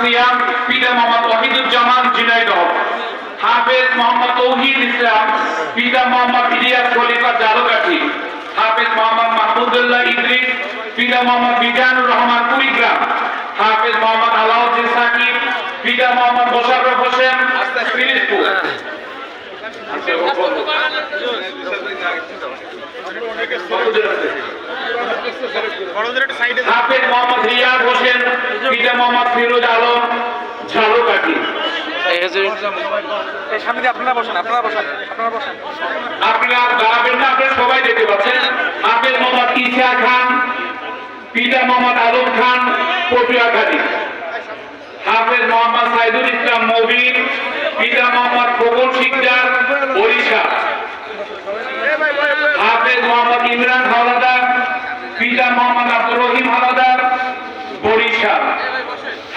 সিয়াম পিতা মোহাম্মদ ওয়াহিদুজ্জামান ঝিনাইদহ হাফেজ মোহাম্মদ তৌহিদ ইসলাম পিতা মোহাম্মদ ইলিয়াস খলিফা জালকাঠি। হাফেজ মোহাম্মদ মাহমুদুল্লাহ ইদ্রিস পিতা মোহাম্মদ মিজানুর রহমান কুড়িগ্রাম। হাফেজ মোহাম্মদ আলাউদ্দিন সাকিব পিতা মোহাম্মদ মোশাররফ হোসেন পিরিজপুর হাফেজ মোহাম্মদ রিয়াদ হোসেন পিতা মোহাম্মদ ফিরোজ আলম ঝালকাঠি আপনারা বসেন আপনারা বসেন আপনারা বসেন। আপনারা দাঁড়াবেন না আপনারা সবাই দেখতে পাচ্ছেন। হাফেজ মোহাম্মদ ইসা খান পিতা মোহাম্মদ আলম খান পটুয়াখালী হাফেজ মোহাম্মদ সাইদুল ইসলাম মবিন পিতা মোহাম্মদ ফকুল শিকদার, বরিশাল। হাফেজ মোহাম্মদ ইমরান হাওলাদার, পিতা মোহাম্মদ আব্দুর রহিম হাওলাদার, বরিশাল।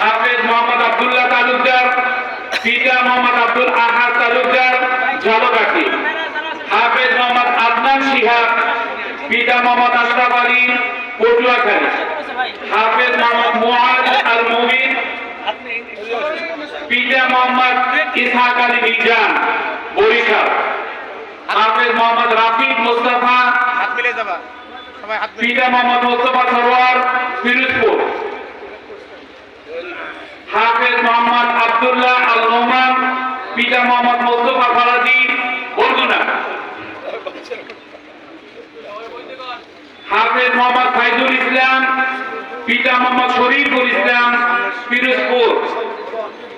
হাফেজ মোহাম্মদ আব্দুল্লাহ তালুকদার, পিতা মোহাম্মদ আব্দুল আহাদ তালুকদার, ঝালকাঠি। হাফেজ মোহাম্মদ আদনান শিহাব, পিতা মোহাম্মদ আশরাফ আলী, পটুয়াখালী। হাফেজ মোহাম্মদ মুআদ আল মুবিন পিতা মোহাম্মদ ইসহাক আলী বরিশাল। হাফেজ মোহাম্মদ রাফিদ মোস্তফা, পিতা মোহাম্মদ মোস্তফা সরোয়ার, ফিরোজপুর। হাফেজ মোহাম্মদ আব্দুল্লাহ আল নোমান পিতা মোহাম্মদ মোস্তফা ফরাজি, বরগুনা। হাফেজ মোহাম্মদ ফাইজুল ইসলাম, পিতা মোহাম্মদ শরীফুল ইসলাম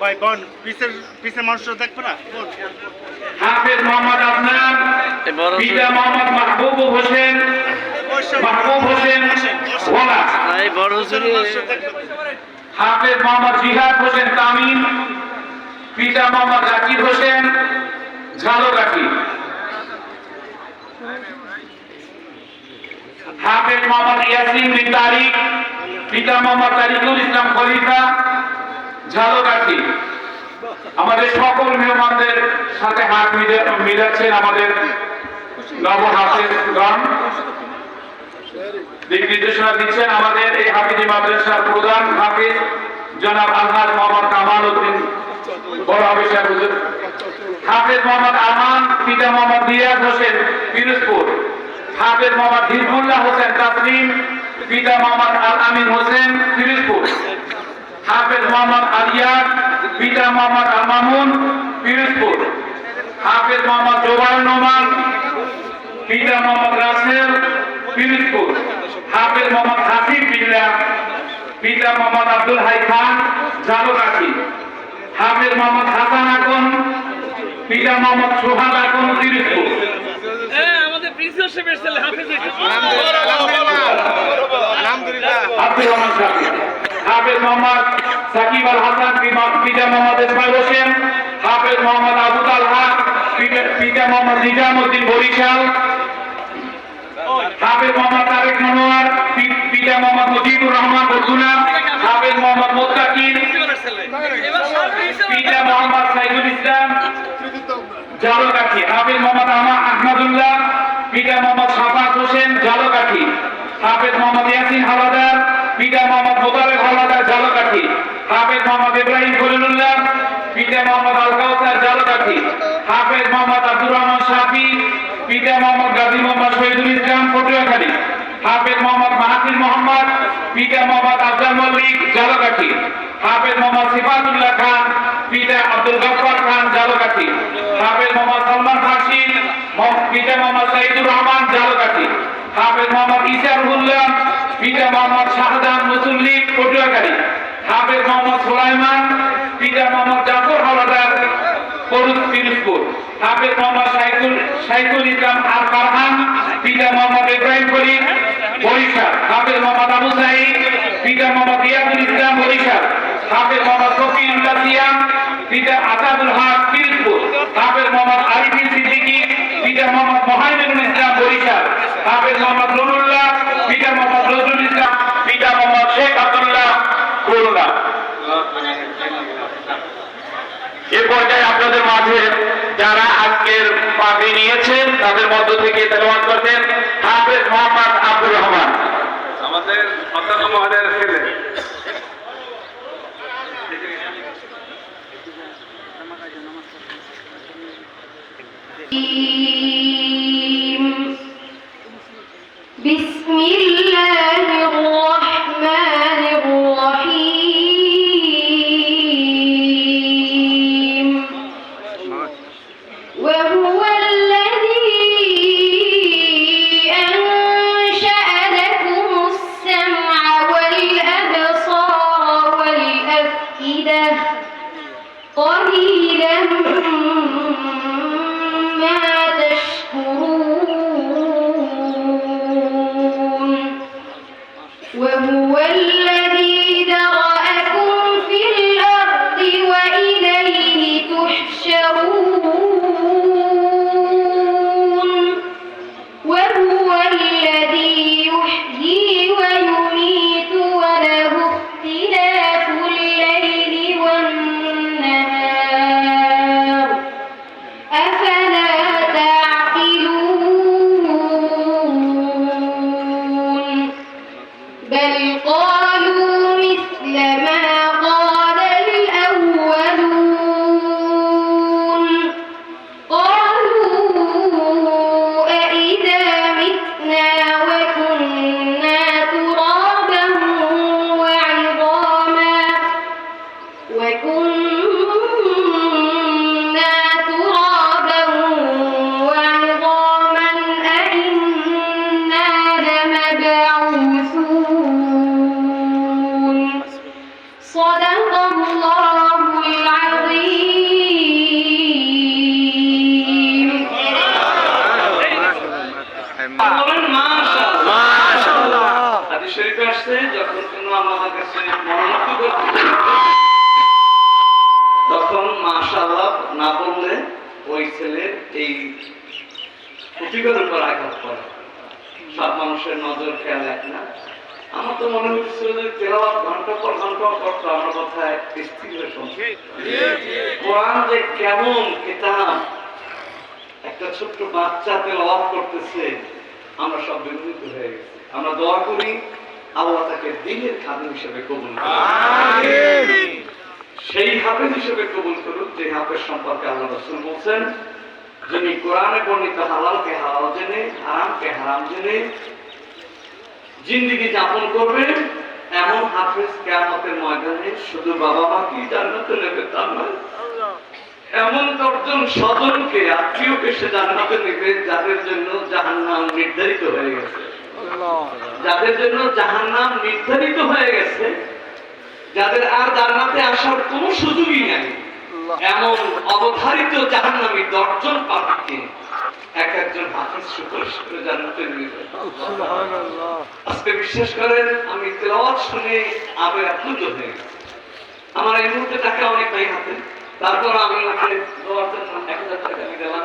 ভাই বোন পিছের পিছের মানুষটা দেখবে না? হাফেজ মোহাম্মদ আদনান পিতা মোহাম্মদ মাহবুব হোসেন মাহবুব হোসেন না এই বড় হুজুরি হাফেজ মোহাম্মদ জিহাদ হোসেন তামিম পিতা মোহাম্মদ জাকির হোসেন ঝালকাঠি হাফেজ মোহাম্মদ ইয়াসিন বিন তারিক পিতা মোহাম্মদ তারিকুল ইসলাম খলিফা ঝালকাঠি। আমাদের সকল মেহমানদের সাথে হাত মিলে- মিলাচ্ছেন আমাদের নব হাফেজগণ দিক নির্দেশনা দিচ্ছেন আমাদের এই হাফিজি মাদ্রাসার প্রধান হাফিজ জনাব মোহাম্মদ কামাল উদ্দিন, বড় হুজুর। হাফিজ মোহাম্মদ আমান পিতা মোহাম্মদ রিয়াজ হোসেন, পিরোজপুর। হাফিজ মোহাম্মদ হিজবুল্লাহ হোসেন তাসলিম পিতা মোহাম্মদ আল আমিন হোসেন, পিরোজপুর। হাফিজ মোহাম্মদ আলিয়াদ পিতা মোহাম্মদ আল মামুন পিরোজপুর। হাফিজ মোহাম্মদ জোবাল নোমান পিতা মোহাম্মদ রাসেল পিরিজপুর। হাফেজ মোহাম্মদ হাসিব বিল্লাহ পিতা মোহাম্মদ আব্দুল হাই খান ঝালকাঠি। হাফেজ মোহাম্মদ হাসান আকন পিতা মোহাম্মদ সোহাগ আকন পিরিজপুর। আলহামদুলিল্লাহ আব্দুর রহমান সাকিব হাফেজ মোহাম্মদ সাকিব আল হাসান পিতা মোহাম্মদ ইসমাইল হোসেন, হাফেজ মোহাম্মদ আবু তালহা, পিতা- মোহাম্মদ নিজামুদ্দিন বরিশাল, হাফেজ মোহাম্মদ তারেক মনোয়ার পিতা মোহাম্মদ মুজিবুর রহমান বরগুনা, হাফেজ মোহাম্মদ মোত্তাকির, পিতা মোহাম্মদ সাইদুল ইসলাম জালকাঠি হাফেজ মোহাম্মদ আহমদুল্লাহ, পিতা মোহাম্মদ সাফাত হোসেন জালকাঠি হাফেজ মোহাম্মদ ইয়াসিন হাওলাদার মোহাম্মদ মোতাবেক হাওলাদার জালকাঠি খান, পিতা আব্দুল গফফার খান জালকাঠি, হাফেজ মোহাম্মদ সালমান ফাসিল পিতা মোহাম্মদ সাইদুর রহমান জালকাঠি, হাফেজ মোহাম্মদ ইসারুল্লাহ পিতা মোহাম্মদ শাহজাহান মুসল্লি, পটুয়াখালী। হাফেজ মোহাম্মদ সুলাইমান, পিতা মোহাম্মদ জাফর হাওলাদার করুদ পিরোজপুর। হাফেজ মোহাম্মদ সাইকুল সাইকুল ইসলাম আর ফারহান, পিতা মোহাম্মদ ইব্রাহিম করিম বরিশাল। হাফেজ মোহাম্মদ আবু সাইদ পিতা মোহাম্মদ রিয়াদুল ইসলাম, বরিশাল। হাফেজ মোহাম্মদ শফিউল্লাহ সিয়াম পিতা আসাদুল হক, পিরোজপুর। হাফেজ মোহাম্মদ আরিফিন সিদ্দিকী, পিতা মোহাম্মদ মহাইনুল ইসলাম, বরিশাল। হাফেজ মোহাম্মদ নুরুল্লাহ থেকে তেলবাদ করতেন হাফেজ মোহাম্মদ আব্দুর রহমান। আমাদের অত্যন্ত মহাদের ছেলে। وهو الذي আসছে যখন কোনো আমাদের কাছে চায়, তখন মাশাআল্লাহ না বললে ওই ছেলে এই ক্ষতিকর উপর আঘাত করে সব মানুষের নজর খেয়াল রাখে না। আমার তো মনে হচ্ছিল যে তেলাওয়াত ঘণ্টা পর ঘণ্টা করতো আমার কথায় স্থির হয়ে শুনছি কোরআন যে কেমন কিতাব একটা ছোট্ট বাচ্চা তেলাওয়াত করতেছে আমরা সব বিরোধিত হয়ে গেছি। আমরা দোয়া করি আল্লাহ তাকে দিনের খাদিম হিসেবে কবুল করুন। সেই হাফেজ হিসেবে কবুল করুন যে হাফেজ সম্পর্কে আল্লাহ রসুল বলছেন যিনি কোরআনে বর্ণিত হালালকে হালাল জেনে হারামকে হারাম জেনে জিন্দিগি যাপন করবে এমন হাফেজ কেয়ামতের ময়দানে শুধু বাবা মাকে জান্নাতে নেবে তার নয় এমন দশজন স্বজনকে আত্মীয়কে সে জান্নাতে নেবে যাদের জন্য জাহান্নাম নির্ধারিত হয়ে গেছে যাদের জন্য জাহান্নাম নির্ধারিত হয়ে গেছে যাদের আর জান্নাতে আসার কোনো সুযোগই নাই। এমন অবধারিত জাহান্নামী দশজন পাপিকে এক একজন হাফিজ সুপারিশ করে জান্নাতে নিয়ে আজকে বিশ্বাস করেন আমি তেলাওয়াত শুনে আবেগ আপ্লুত হয়ে গেছি আমার এই মুহূর্তে টাকা অনেক নাই হাতে। তারপর আমি ওনাকে দেওয়ার জন্য এক হাজার টাকা আমি দিলাম।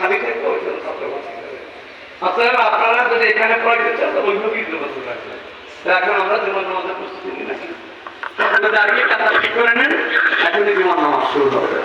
খালি থাকবে ওই জন্য অতএব আপনারা যদি এখানে পড়াইতে চান তো যোগাযোগ রাখবেন এখন আমরা জীবন নামাজের প্রস্তুতি নিই নাকি দাঁড়িয়ে কাতা ঠিক করে নেন এখনই জীবন নামাজ শুরু হবে।